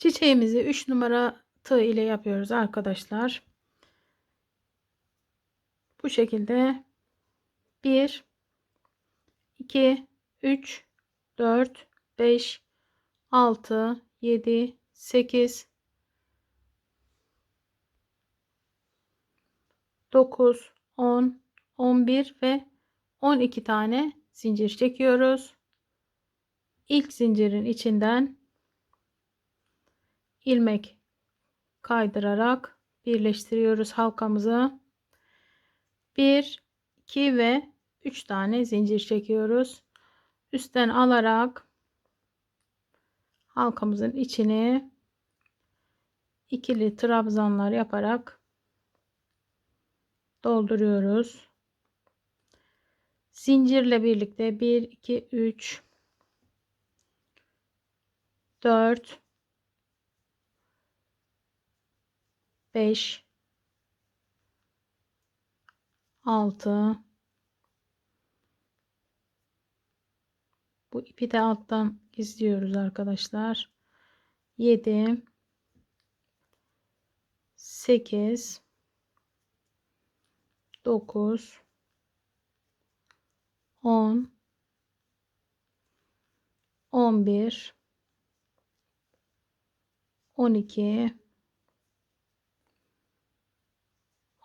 Çiçeğimizi 3 numara tığ ile yapıyoruz arkadaşlar. Bu şekilde 1 2 3 4 5 6 7 8 9 10 11 ve 12 tane zincir çekiyoruz. İlk zincirin içinden ilmek kaydırarak birleştiriyoruz halkamızı. 1 2 ve 3 tane zincir çekiyoruz. Üstten alarak halkamızın içini ikili trabzanlar yaparak dolduruyoruz. Zincirle birlikte 1 2 3 4 5 6 bu ipi de alttan izliyoruz arkadaşlar. 7 8 9 10 11 12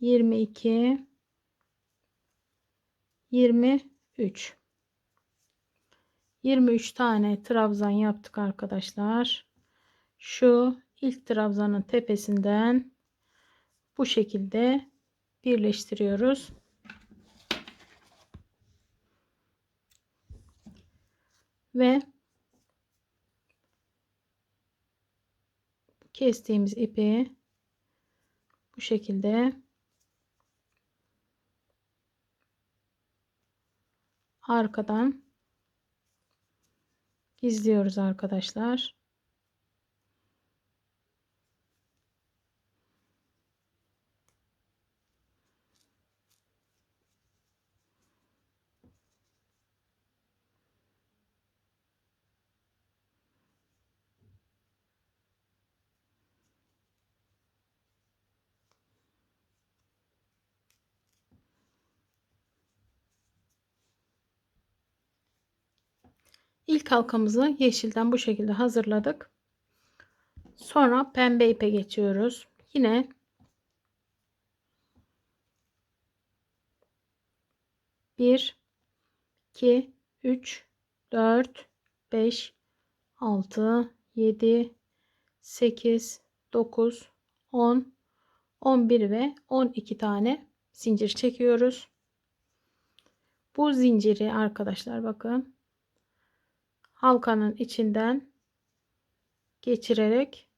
22 23 23 tane trabzan yaptık arkadaşlar. Şu ilk trabzanın tepesinden bu şekilde birleştiriyoruz. Ve kestiğimiz ipi bu şekilde arkadan gizliyoruz arkadaşlar. İlk halkamızı yeşilden bu şekilde hazırladık. Sonra pembe ipe geçiyoruz. Yine bir, iki, üç, dört, beş, altı, yedi, sekiz, dokuz, on, on bir ve on iki tane zincir çekiyoruz. Bu zinciri arkadaşlar bakın halkanın içinden geçirerek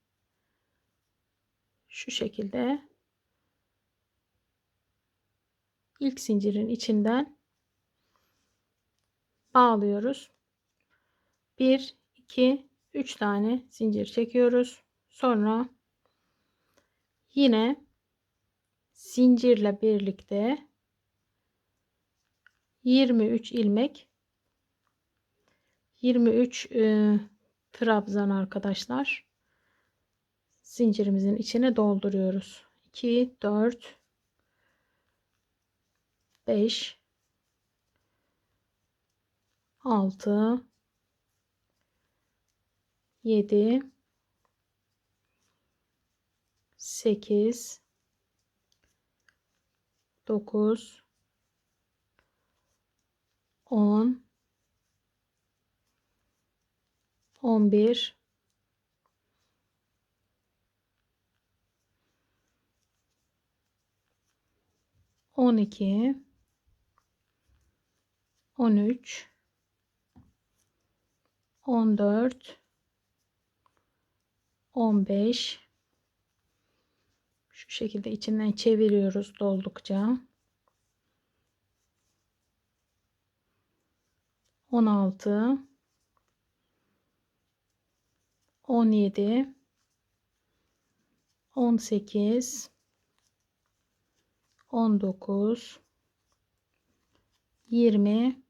şu şekilde ilk zincirin içinden bağlıyoruz. 1 2 3 tane zincir çekiyoruz. Sonra yine zincirle birlikte 23 ilmek 23 e, trabzan arkadaşlar. Zincirimizin içine dolduruyoruz. 2 4 5 6 7 8 9 10 11 12 13 14 15 şu şekilde içinden çeviriyoruz doldukça. 16 17 18 19 20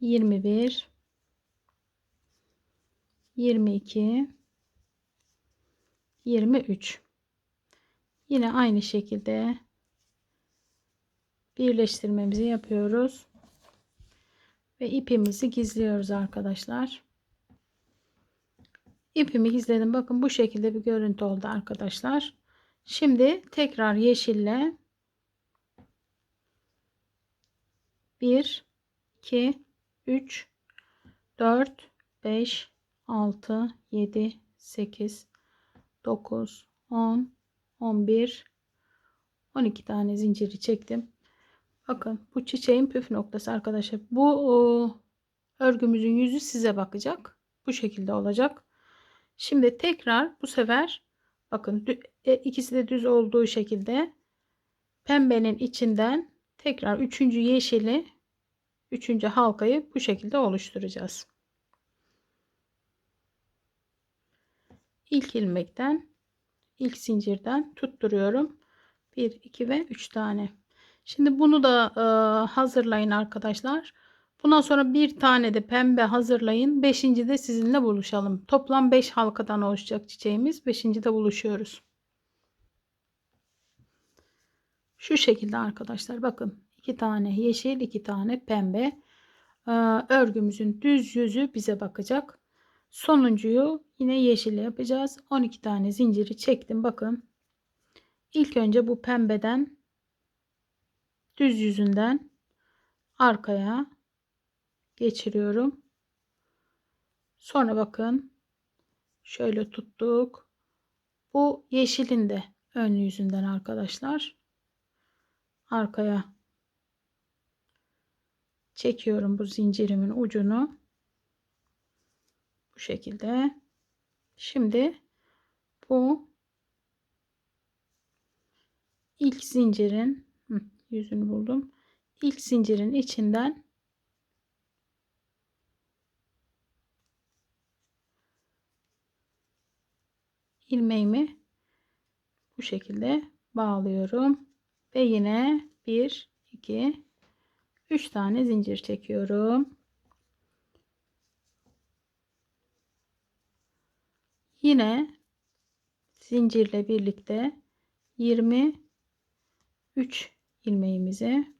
21 22 23 yine aynı şekilde birleştirmemizi yapıyoruz ve ipimizi gizliyoruz arkadaşlar ipimi gizledim. Bakın bu şekilde bir görüntü oldu arkadaşlar. Şimdi tekrar yeşille 1 2 3 4 5 6 7 8 9 10 11 12 tane zinciri çektim. Bakın bu çiçeğin püf noktası arkadaşlar. Bu o, örgümüzün yüzü size bakacak. Bu şekilde olacak şimdi tekrar bu sefer bakın e, ikisi de düz olduğu şekilde pembenin içinden tekrar üçüncü yeşili üçüncü halkayı bu şekilde oluşturacağız. İlk ilmekten ilk zincirden tutturuyorum. 1 2 ve 3 tane. Şimdi bunu da e, hazırlayın arkadaşlar. Bundan sonra bir tane de pembe hazırlayın. Beşinci de sizinle buluşalım. Toplam 5 halkadan oluşacak çiçeğimiz. Beşinci de buluşuyoruz. Şu şekilde arkadaşlar bakın iki tane yeşil iki tane pembe ee, örgümüzün düz yüzü bize bakacak sonuncuyu yine yeşil yapacağız 12 tane zinciri çektim bakın İlk önce bu pembeden düz yüzünden arkaya geçiriyorum. Sonra bakın şöyle tuttuk. Bu yeşilin de ön yüzünden arkadaşlar. Arkaya çekiyorum bu zincirimin ucunu. Bu şekilde. Şimdi bu ilk zincirin yüzünü buldum. İlk zincirin içinden ilmeğimi bu şekilde bağlıyorum ve yine 1 2 3 tane zincir çekiyorum. Yine zincirle birlikte 23 ilmeğimizi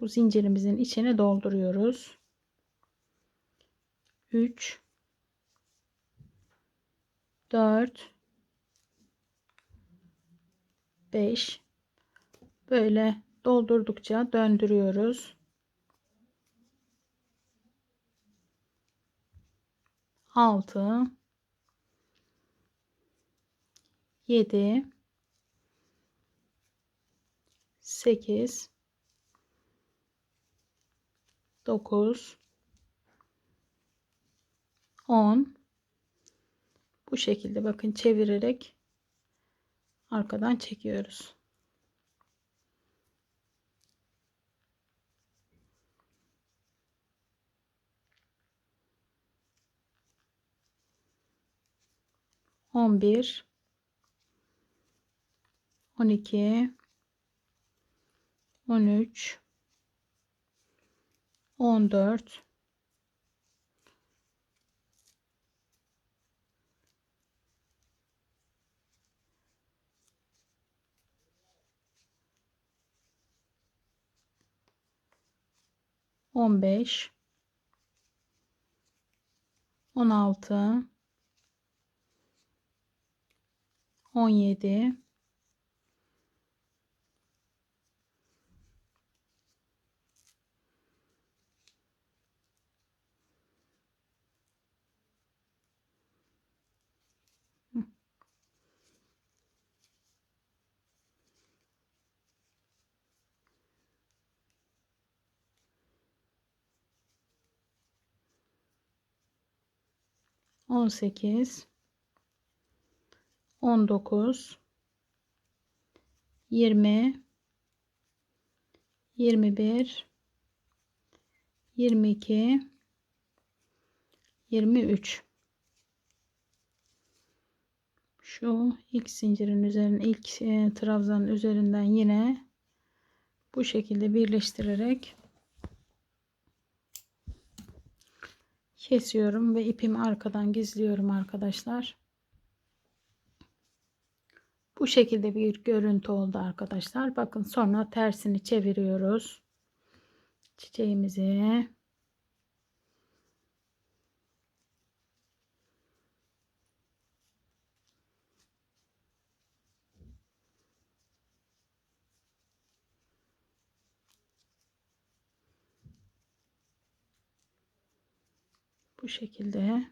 bu zincirimizin içine dolduruyoruz. 3 4 5 böyle doldurdukça döndürüyoruz. 6 7 8 9 10 bu şekilde bakın çevirerek arkadan çekiyoruz. 11 12 13 14 15 16 17 18 19 20 21 22 23 şu ilk zincirin üzerine ilk e, trabzanın üzerinden yine bu şekilde birleştirerek kesiyorum ve ipimi arkadan gizliyorum arkadaşlar. Bu şekilde bir görüntü oldu arkadaşlar. Bakın sonra tersini çeviriyoruz. Çiçeğimizi bu şekilde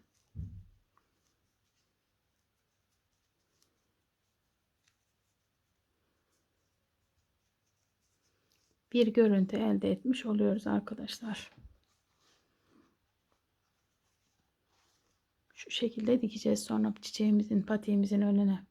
bir görüntü elde etmiş oluyoruz arkadaşlar. Şu şekilde dikeceğiz sonra çiçeğimizin patiğimizin önüne.